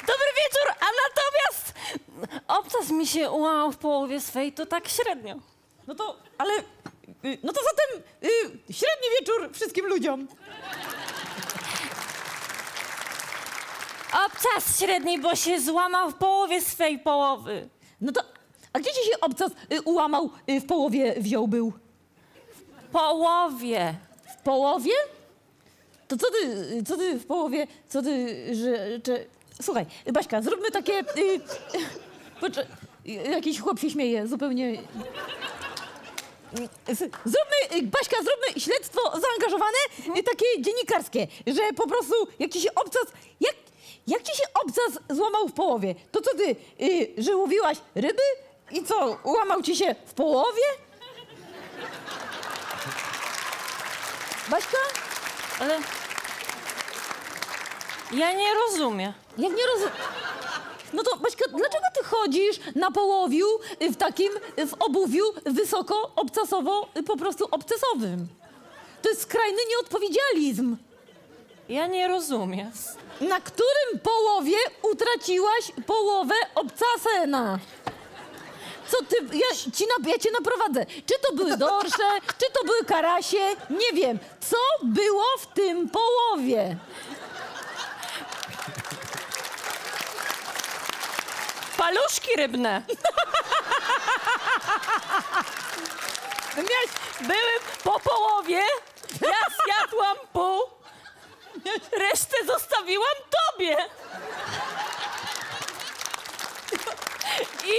Dobry wieczór, a natomiast obcas mi się ułamał w połowie swej, to tak średnio. No to, ale, y, no to zatem y, średni wieczór wszystkim ludziom. Obcas średni, bo się złamał w połowie swej połowy. No to, a gdzie ci się obcas y, ułamał, y, w połowie wziął był? Połowie. W połowie? To co ty, co ty w połowie, co ty, że, czy... Słuchaj, Baśka, zróbmy takie... Y, y, jakiś chłop się śmieje, zupełnie... Zróbmy, y, Baśka, zróbmy śledztwo zaangażowane, y, takie dziennikarskie, że po prostu jak ci się obcas... Jak, jak ci się obcas złamał w połowie? To co ty, y, że łowiłaś ryby i co, łamał ci się w połowie? Baśka? Ale... Ja nie rozumiem. Jak nie rozumiem. No to Baśka, dlaczego ty chodzisz na połowiu y, w takim, y, w obuwiu wysoko obcasowo, y, po prostu obcasowym? To jest skrajny nieodpowiedzializm. Ja nie rozumiem. Na którym połowie utraciłaś połowę obcasena? Co ty, ja, ci na, ja cię naprowadzę. Czy to były dorsze, czy to były karasie? Nie wiem. Co było w tym połowie? Paluszki rybne. Miałeś, Były po połowie, ja zjadłam pół, resztę zostawiłam tobie. I